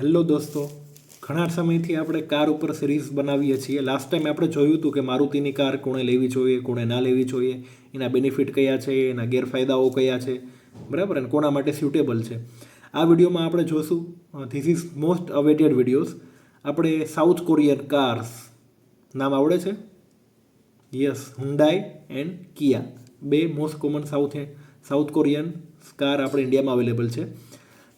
Hello દોસ્તો, ઘણા સમયથી આપણે કાર ઉપર સિરીઝ બનાવીએ છીએ. લાસ્ટ ટાઈમ આપણે જોયું હતું કે મારુતિની કાર કોણે લેવી જોઈએ, કોણે ના લેવી જોઈએ, એના બેનિફિટ કયા છે, એના ગેરફાયદાઓ કયા છે, બરાબર? અને કોના માટે સ્યુટેબલ છે. આ વિડીયોમાં આપણે જોશું this is most awaited videos આપણે સાઉથ કોરિયન કાર્સ નામ આવડે છે? યસ હુન્ડાઈ એન્ડ કિયા બે most common South South Korean car આપણે ઇન્ડિયામાં અવેલેબલ છે.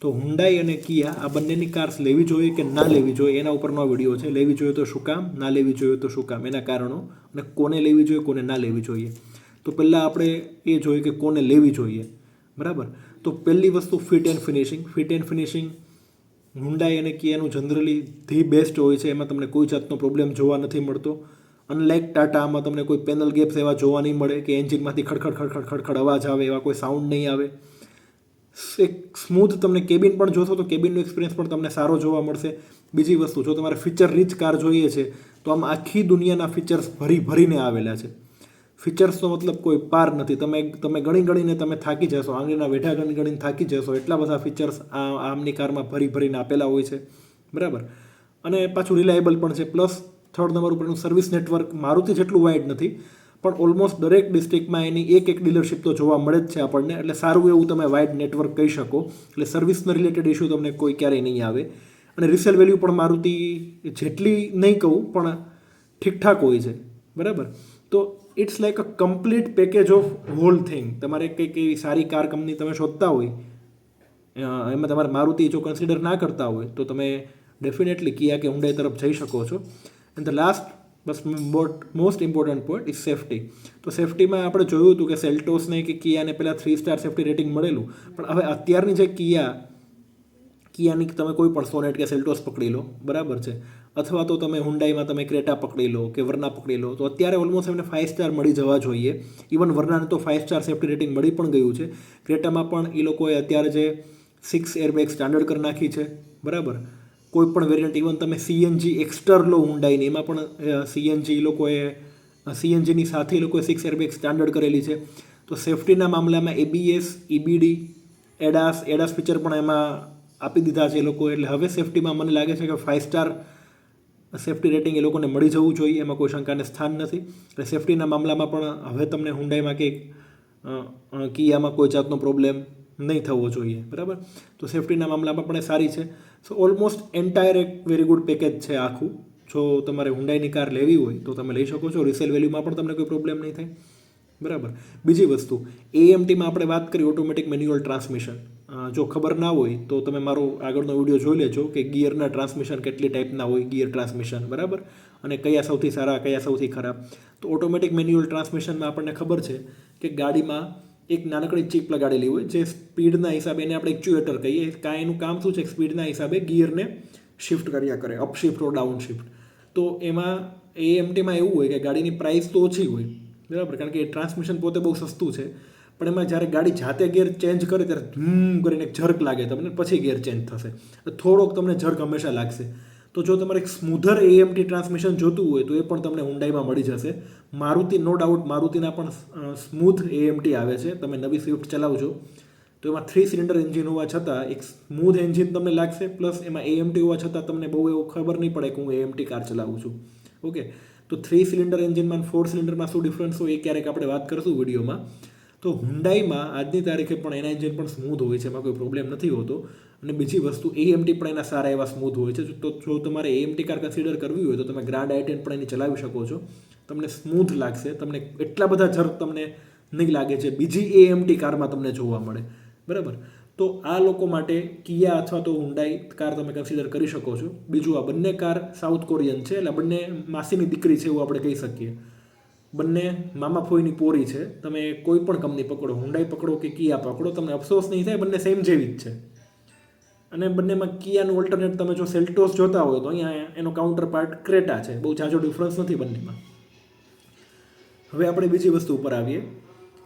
તો હુન્ડાઈ અને કિયા આ બંનેની કાર્સ લેવી જોઈએ કે ના લેવી જોઈએ? એના ઉપરનો વીડિયો છે. લેવી જોઈએ તો શું કામ? ના લેવી જોઈએ તો શું કામ? એના કારણો. અને કોને લેવી જોઈએ, કોને ના લેવી જોઈએ? તો પહેલાં આપણે એ જોઈએ કે કોને લેવી જોઈએ. બરાબર? તો પહેલી વસ્તુ fit and finishing fit and finishing Hyundai અને કિયાનું જનરલી ધી બેસ્ટ હોય છે. એમાં તમને કોઈ જાતનો પ્રોબ્લેમ જોવા નથી મળતો. અનલાઇક ટાટામાં તમને કોઈ પેનલ ગેપ્સ એવા જોવા નહીં મળે કે એન્જિનમાંથી ખડખડ ખડખડ ખડખડ અવાજ આવે, એવા કોઈ સાઉન્ડ નહીં આવે. એક સ્મૂથ તમને કેબિન પણ જોશો તો કેબિનનો એક્સપિરિયન્સ પણ તમને સારો જોવા મળશે. બીજી વસ્તુ, જો તમારે ફીચર રીચ કાર જોઈએ છે, તો આમ આખી દુનિયાના ફીચર્સ ભરી ભરીને આવેલા છે. ફીચર્સનો મતલબ કોઈ પાર નથી. તમે તમે ગણી ગણીને તમે થાકી જશો, આંગળીના વેઢા ગણી ગણીને થાકી જશો, એટલા બધા ફીચર્સ આ આમની કારમાં ભરી ભરીને આપેલા હોય છે. બરાબર? અને પાછું રિલાયેબલ પણ છે. પ્લસ થર્ડ નંબર ઉપરનું સર્વિસ નેટવર્ક મારુતિ જેટલું વાઇડ નથી. પણ ઓલમોસ્ટ દરેક ડિસ્ટ્રિક્ટમાં એની એક એક ડીલરશીપ તો જોવા મળે જ છે આપણને. એટલે સારું એવું તમે વાઇડ નેટવર્ક કહી શકો. એટલે સર્વિસના રિલેટેડ ઇશ્યુ તમને કોઈ ક્યારેય નહીં આવે. અને રિસેલ વેલ્યુ પણ મારુતિ જેટલી નહીં કહું, પણ ઠીકઠાક હોય છે. બરાબર? તો it's like a complete package of whole thing તમારે કંઈક એવી સારી કાર કંપની તમે શોધતા હોય એમાં તમારે મારુતિ જો કન્સિડર ના કરતા હોય, તો તમે ડેફિનેટલી કિયા કે ઊંડાઈ તરફ જઈ શકો છો. And the last bus but most important point is safety તો સેફટીમાં આપણે જોયું હતું કે સેલ્ટોસને કે કિયાને પહેલાં થ્રી સ્ટાર સેફટી રેટિંગ મળેલું. પણ હવે અત્યારની જે કિયા, કિયાની તમે કોઈ પણ સોનેટ કે સેલ્ટોસ પકડી લો, બરાબર છે? અથવા તો તમે હુન્ડાઈમાં તમે ક્રેટા પકડી લો કે વરના પકડી લો, તો અત્યારે ઓલમોસ્ટ એમને ફાઇવ સ્ટાર મળી જવા જોઈએ. ઇવન વરનાને તો ફાઇવ સ્ટાર સેફ્ટી રેટિંગ મળી પણ ગયું છે. ક્રેટામાં પણ એ લોકોએ અત્યારે જે સિક્સ એરબેગ સ્ટાન્ડર્ડ કરી નાખી છે, બરાબર? કોઈ પણ વેરિયન્ટ ઇવન તમે સીએનજી એક્સ્ટર લો એમાં પણ સીએનજી એ લોકોએ સીએનજીની સાથે લોકોએ સિક્સ એરબેગ સ્ટાન્ડર્ડ કરેલી છે. તો સેફટીના મામલામાં ABS EBD ADAS ADAS feature પણ એમાં આપી દીધા છે એ લોકો. એટલે હવે સેફટીમાં મને લાગે છે કે ફાઇવ સ્ટાર સેફટી રેટિંગ એ લોકોને મળી જવું જોઈએ, એમાં કોઈ શંકાને સ્થાન નથી. એટલે સેફટીના મામલામાં પણ હવે તમને હુંડાઈમાં કે કિયામાં કોઈ જાતનો પ્રોબ્લેમ નહીં થવો જોઈએ, બરાબર? તો સેફટીના મામલામાં પણ એ સારી છે. સો ઓલમોસ્ટ એન્ટાયર એક વેરી ગુડ પેકેજ છે આખું. જો તમારે હુન્ડાઈની કાર લેવી હોય, તો તમે લઈ શકો છો. રિસેલ વેલ્યુમાં પણ તમને કોઈ પ્રોબ્લેમ નહીં થાય. બરાબર? બીજી વસ્તુ એએમટીમાં આપણે વાત કરી ઓટોમેટિક મેન્યુઅલ ટ્રાન્સમિશન જો ખબર ના હોય, તો તમે મારો આગળનો વીડિયો જોઈ લેજો કે ગિયરના ટ્રાન્સમિશન કેટલી ટાઈપના હોય, ગિયર ટ્રાન્સમિશન બરાબર? અને કયા સૌથી સારા, કયા સૌથી ખરાબ. તો ઓટોમેટિક મેન્યુઅલ ટ્રાન્સમિશનમાં આપણને ખબર છે કે ગાડીમાં એક નાનકડી ચીપ લગાડેલી હોય, જે સ્પીડના હિસાબે એને આપણે એક્ચ્યુએટર કહીએ. કાં એનું કામ શું છે? સ્પીડના હિસાબે ગિયરને શિફ્ટ કર્યા કરે, અપશિફ્ટ ઓ ડાઉન શિફ્ટ તો એમાં એએમટીમાં એવું હોય કે ગાડીની પ્રાઇસ તો ઓછી હોય, બરાબર? કારણ કે એ ટ્રાન્સમિશન પોતે બહુ સસ્તું છે. પણ એમાં જ્યારે ગાડી જાતે ગિયર ચેન્જ કરે, ત્યારે ધૂમ કરીને ઝર્ક લાગે તમને, પછી ગેર ચેન્જ થશે. થોડોક તમને ઝર્ક હંમેશા લાગશે. તો જો તમારે એક સ્મૂધર એએમટી ટ્રાન્સમિશન જોતું હોય તો એ પણ તમને હુન્ડાઈમાં મળી જશે. મારુતિ, નો ડાઉટ, મારુતિના પણ સ્મૂથ એએમટી આવે છે. તમે નવી સ્વિફ્ટ ચલાવજો. તો એમાં થ્રી સિલિન્ડર એન્જિન હોવા છતાં એક સ્મૂધ એન્જિન તમને લાગશે, પ્લસ એમાં એએમટી હોવા છતાં તમને બહુ એવું ખબર નહીં પડે કે હું એએમટી કાર ચલાવું છું. ઓકે? તો થ્રી સિલિન્ડર એન્જિનમાં ફોર સિલિન્ડરમાં શું ડિફરન્સ હોય એ ક્યારેક આપણે વાત કરશું વિડીયોમાં. તો હુન્ડાઈમાં આજની તારીખે પણ એના એન્જિન પણ સ્મૂધ હોય છે, એમાં કોઈ પ્રોબ્લેમ નથી હોતો. અને બીજી વસ્તુ એએમટી પણ એના સારા એવા સ્મૂથ હોય છે. તો જો તમારે એએમટી કાર કન્સિડર કરવી હોય તો તમે ગ્રાન્ડ આઈ પણ એની ચલાવી શકો છો. તમને સ્મૂથ લાગશે. તમને એટલા બધા ઝરક તમને નહીં લાગે છે. બીજી એએમટી કારમાં તમને જોવા મળે. બરાબર? તો આ લોકો માટે કિયા અથવા તો હુન્ડાઈ કાર તમે કન્સિડર કરી શકો છો. બીજું આ બંને કાર સાઉથ કોરિયન છે. એટલે બંને માસીની દીકરી છે એવું આપણે કહી શકીએ. બંને મામા ફોઈની પોરી છે. તમે કોઈ પણ કંપની પકડો હુન્ડાઈ પકડો કે કિયા પકડો, તમને અફસોસ નહીં થાય. બંને સેમ જેવી જ છે. અને બંનેમાં કિયાનું ઓલ્ટરનેટ તમે જો સેલ્ટોસ જોતા હોય તો અહીંયા એનો કાઉન્ટર પાર્ટ ક્રેટા છે. બહુ જાજો ડિફરન્સ નથી બંનેમાં. હવે આપણે બીજી વસ્તુ ઉપર આવીએ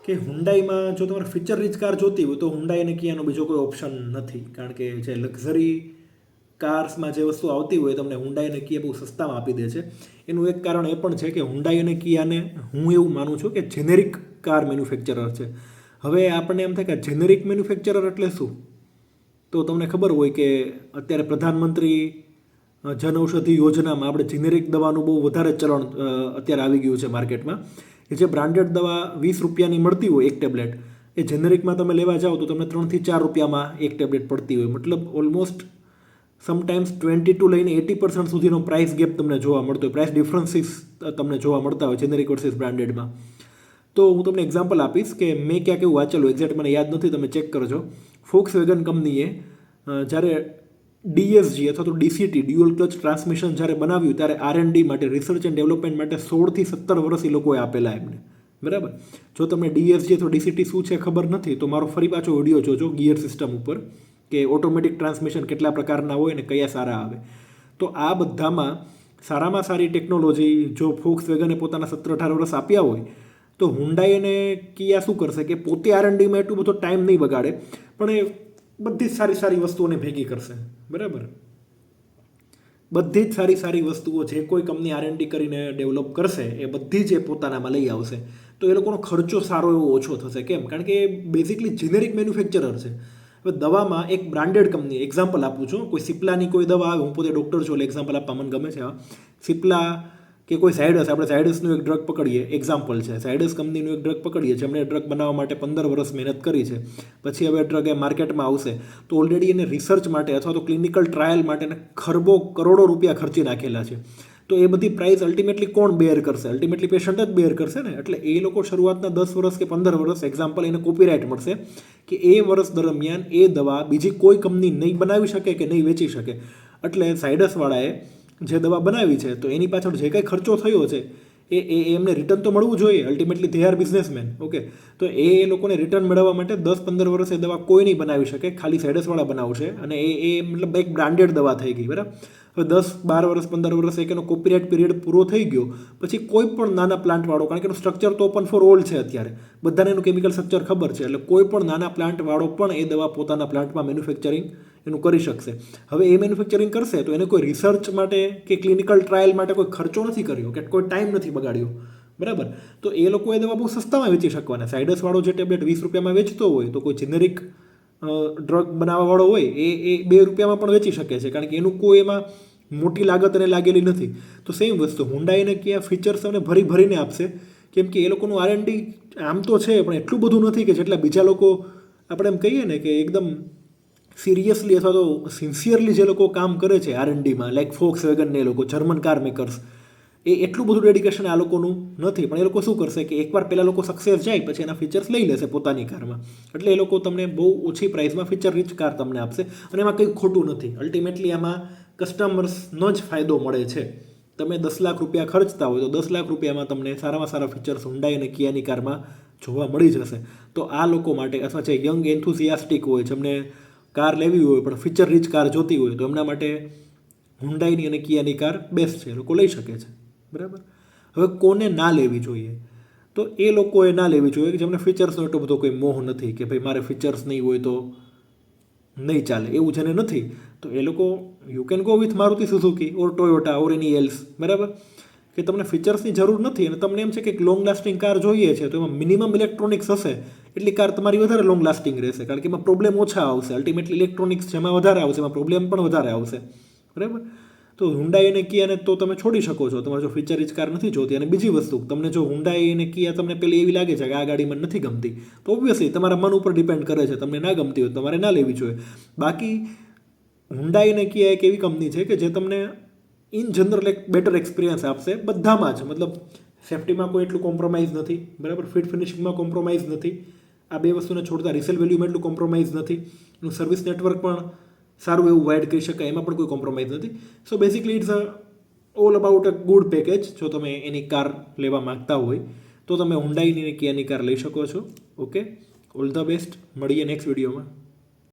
કે હુન્ડાઈમાં જો તમારે ફીચર રીચ કાર જોતી હોય તો હુન્ડાઈ અને કિયાનો બીજો કોઈ ઓપ્શન નથી. કારણ કે જે લક્ઝરી કાર્સમાં જે વસ્તુ આવતી હોય તમને હુન્ડાઈ અને કિયા બહુ સસ્તામાં આપી દે છે. એનું એક કારણ એ પણ છે કે હુન્ડાઈ અને કિયાને હું એવું માનું છું કે જેનેરિક કાર મેન્યુફેક્ચરર છે. હવે આપણને એમ થાય કે જેનેરિક મેન્યુફેક્ચરર એટલે શું? તો તમને ખબર હોય કે અત્યારે પ્રધાનમંત્રી જનઔષધિ જન ઔષધિ યોજનામાં આપણે જેનેરિક દવાનું બહુ વધારે ચલણ અત્યારે આવી ગયું છે માર્કેટમાં. કે જે બ્રાન્ડેડ દવા વીસ રૂપિયાની મળતી હોય એક ટેબ્લેટ એ જેનેરિકમાં તમે લેવા જાઓ તો તમને ત્રણથી ચાર રૂપિયામાં એક ટેબ્લેટ પડતી હોય. મતલબ ઓલમોસ્ટ સમટાઈમ્સ ટ્વેન્ટી ટુ લઈને એટી પર્સન્ટ સુધીનો પ્રાઇસ ગેપ તમને જોવા મળતો હોય. પ્રાઇસ ડિફરન્સીસ તમને જોવા મળતા હોય જેનેરિક વર્સિસ બ્રાન્ડેડમાં તો હું તમને એક્ઝામ્પલ આપીશ કે મેં ક્યાંક એવું વાંચેલું એક્ઝેક્ટ મને યાદ નથી, તમે ચેક કરજો. ફોક્સ વેગન કંપનીએ જ્યારે ડીએસજી અથવા તો ડીસીટી ડ્યુઅલ ક્લચ ટ્રાન્સમિશન જ્યારે બનાવ્યું, ત્યારે આર એન્ડ ડી માટે રિસર્ચ એન્ડ ડેવલપમેન્ટ માટે સોળથી સત્તર વર્ષ એ લોકોએ આપેલા એમને. બરાબર? જો તમને ડીએસજી અથવા ડીસીટી શું છે ખબર નથી, તો મારો ફરી પાછો વીડિયો જોજો ગિયર સિસ્ટમ ઉપર, કે ઓટોમેટિક ટ્રાન્સમિશન કેટલા પ્રકારના હોય ને કયા સારા આવે. તો આ બધામાં સારામાં સારી ટેકનોલોજી જો ફોક્સ વેગને પોતાના સત્તર અઢાર વર્ષ આપ્યા હોય તો હુન્ડાઈ અને કિયા શું કરશે કે પોતે આર એન્ડ ડીમાં એટલું બધો ટાઈમ નહીં બગાડે, પણ એ બધી જ સારી સારી વસ્તુઓને ભેગી કરશે. બરાબર? બધી જ સારી સારી વસ્તુઓ જે કોઈ કંપની આર એન્ડ ડી કરીને ડેવલપ કરશે, એ બધી જ એ પોતાનામાં લઈ આવશે. તો એ લોકોનો ખર્ચો સારો એવો ઓછો થશે. કેમ? કારણ કે એ બેઝિકલી જેનેરિક મેન્યુફેક્ચરર છે. હવે દવામાં એક બ્રાન્ડેડ કંપની એક્ઝામ્પલ આપું છું. કોઈ સિપ્લાની કોઈ દવા આવે, હું પોતે ડૉક્ટર છું, એટલે એક્ઝામ્પલ આપવા મને ગમે છે સિપ્લા કે કોઈ સાઇડસ આપણે સાઇડસનું એક ડ્રગ પકડીએ. એક્ઝામ્પલ છે. સાઇડસ કંપનીનું એક ડ્રગ પકડીએ જેમણે ડ્રગ બનાવવા માટે પંદર વર્ષ મહેનત કરી છે. પછી હવે ડ્રગ એ માર્કેટમાં આવશે. તો ઓલરેડી એને રિસર્ચ માટે અથવા તો ક્લિનિકલ ટ્રાયલ માટે ખરબો કરોડો રૂપિયા ખર્ચી નાખેલા છે. તો એ બધી પ્રાઇસ અલ્ટિમેટલી કોણ બેર કરશે? અલ્ટિમેટલી પેશન્ટ જ બેર કરશે ને? એટલે એ લોકો શરૂઆતના દસ વર્ષ કે પંદર વર્ષ એક્ઝામ્પલ એને કોપીરાઇટ મળશે કે એ વર્ષ દરમિયાન એ દવા બીજી કોઈ કંપની નહીં બનાવી શકે કે નહીં વેચી શકે. એટલે સાઇડસવાળાએ જે દવા બનાવી છે, તો એની પાછળ જે કંઈ ખર્ચો થયો છે, એ એ એમને રિટર્ન તો મળવું જોઈએ ultimately they are businessmen okay તો એ એ લોકોને રિટર્ન મેળવવા માટે દસ પંદર વર્ષ એ દવા કોઈ નહીં બનાવી શકે, ખાલી સેડસવાળા બનાવશે, અને એ એ મતલબ એક બ્રાન્ડેડ દવા થઈ ગઈ, બરાબર? હવે દસ, બાર વર્ષ, પંદર વર્ષ એક એનો કોપીરાઇટ પીરિયડ પૂરો થઈ ગયો, પછી કોઈ પણ નાના પ્લાન્ટવાળો કારણ કે એનું સ્ટ્રક્ચર તો ઓપન ફોર ઓલ છે અત્યારે, બધાને એનું કેમિકલ સ્ટ્રક્ચર ખબર છે, એટલે કોઈ પણ નાના પ્લાન્ટવાળો પણ એ દવા પોતાના પ્લાન્ટમાં મેન્યુફેક્ચરિંગ એનું કરી શકશે. હવે એ મેન્યુફેક્ચરિંગ કરશે તો એને કોઈ રિસર્ચ માટે કે ક્લિનિકલ ટ્રાયલ માટે કોઈ ખર્ચો નથી કર્યો કે કોઈ ટાઈમ નથી બગાડ્યો. બરાબર? તો એ લોકો એ દવા બહુ સસ્તામાં વેચી શકવાના. સાઇડસવાળો જે ટેબ્લેટ વીસ રૂપિયામાં વેચતો હોય તો કોઈ જેનેરિક ડ્રગ બનાવવાવાળો હોય એ એ બે રૂપિયામાં પણ વેચી શકે છે. કારણ કે એનું કોઈ એમાં મોટી લાગત એને લાગેલી નથી. તો સેમ વસ્તુ. હુંડાઈને ક્યાં ફીચર્સ અમને ભરી ભરીને આપશે. કેમ કે એ લોકોનું આર આમ તો છે, પણ એટલું બધું નથી કે જેટલા બીજા લોકો, આપણે એમ કહીએ ને કે એકદમ સિરિયસલી અથવા તો સિન્સિયરલી જે લોકો કામ કરે છે આર ડીમાં લાઈક ફોક્સ વેગન એ લોકો જર્મન કાર મેકર્સ એ એટલું બધું ડેડિકેશન આ લોકોનું નથી. પણ એ લોકો શું કરશે કે એકવાર પહેલાં લોકો સક્સેસ જાય, પછી એના ફીચર્સ લઈ લેશે પોતાની કારમાં. એટલે એ લોકો તમને બહુ ઓછી પ્રાઇસમાં ફીચર રીચ કાર તમને આપશે. અને એમાં કંઈ ખોટું નથી. અલ્ટિમેટલી આમાં કસ્ટમર્સનો જ ફાયદો મળે છે. તમે દસ લાખ રૂપિયા ખર્ચતા હોય તો દસ લાખ રૂપિયામાં તમને સારામાં સારા ફીચર્સ હુંડાઈ અને કિયાની કારમાં જોવા મળી જશે. તો આ લોકો માટે અથવા જે યંગ એન્થુસિયાસ્ટિક હોય, જેમને કાર લેવી હોય, પણ ફીચર રીચ કાર જોતી હોય, તો એમના માટે હુંડાઈની અને કિયાની કાર બેસ્ટ છે. એ લોકો લઈ શકે છે. બરાબર? હવે કોને ના લેવી જોઈએ? તો એ લોકોએ ના લેવી જોઈએ કે જેમને ફીચર્સનો એટલો બધો કોઈ મોહ નથી કે ભાઈ મારે ફીચર્સ નહીં હોય તો નહીં ચાલે. એવું જેને નથી. તો એ લોકો you can go with Maruti Suzuki or Toyota or any else બરાબર? કે તમને ફીચર્સની જરૂર નથી અને તમને એમ છે કે એક લોંગ લાસ્ટિંગ કાર જોઈએ છે, તો એમાં મિનિમમ ઇલેક્ટ્રોનિક્સ હશે. એટલી કાર તમારી વધારે લોંગ લાસ્ટિંગ રહેશે, કારણ કે એમાં પ્રોબ્લેમ ઓછા આવશે. અલ્ટિમેટલી ઇલેક્ટ્રોનિક્સ જેમાં વધારે આવશે, એમાં પ્રોબ્લેમ પણ વધારે આવશે. બરાબર? તો હુંડાઈ અને કિયાને તો તમે છોડી શકો છો. તમારે જો ફીચર રીચ કાર નથી જોતી અને બીજી વસ્તુ, તમને જો હુંડાઈ અને કિયા તમને પેલી એવી લાગે છે કે આ ગાડી મને નથી ગમતી, તો ઓબ્વિયસલી તમારા મન ઉપર ડિપેન્ડ કરે છે, તમને ના ગમતી હોય તમારે ના લેવી જોઈએ. બાકી હુંડાઈ અને કિયા એક એવી કંપની છે કે જે તમને ઇન જનરલ એક બેટર એક્સપિરિયન્સ આપશે બધામાં જ. મતલબ સેફટીમાં કોઈ એટલું કોમ્પ્રોમાઇઝ નથી, બરાબર? ફિટ ફિનિશિંગમાં કોમ્પ્રોમાઇઝ નથી. આ બે વસ્તુને છોડતા રિસેલ વેલ્યુમાં એટલું કોમ્પ્રોમાઇઝ નથી. એનું સર્વિસ નેટવર્ક પણ સારું એવું વાઇડ કરી શકાય, એમાં પણ કોઈ કોમ્પ્રોમાઇઝ નથી. So basically it's a all about a good package જો તમે એની કાર લેવા માગતા હોય, તો તમે હુંડાઈની અને કિયાની કાર લઈ શકો છો. ઓકે ઓલ ધ બેસ્ટ મળીએ નેક્સ્ટ વિડીયોમાં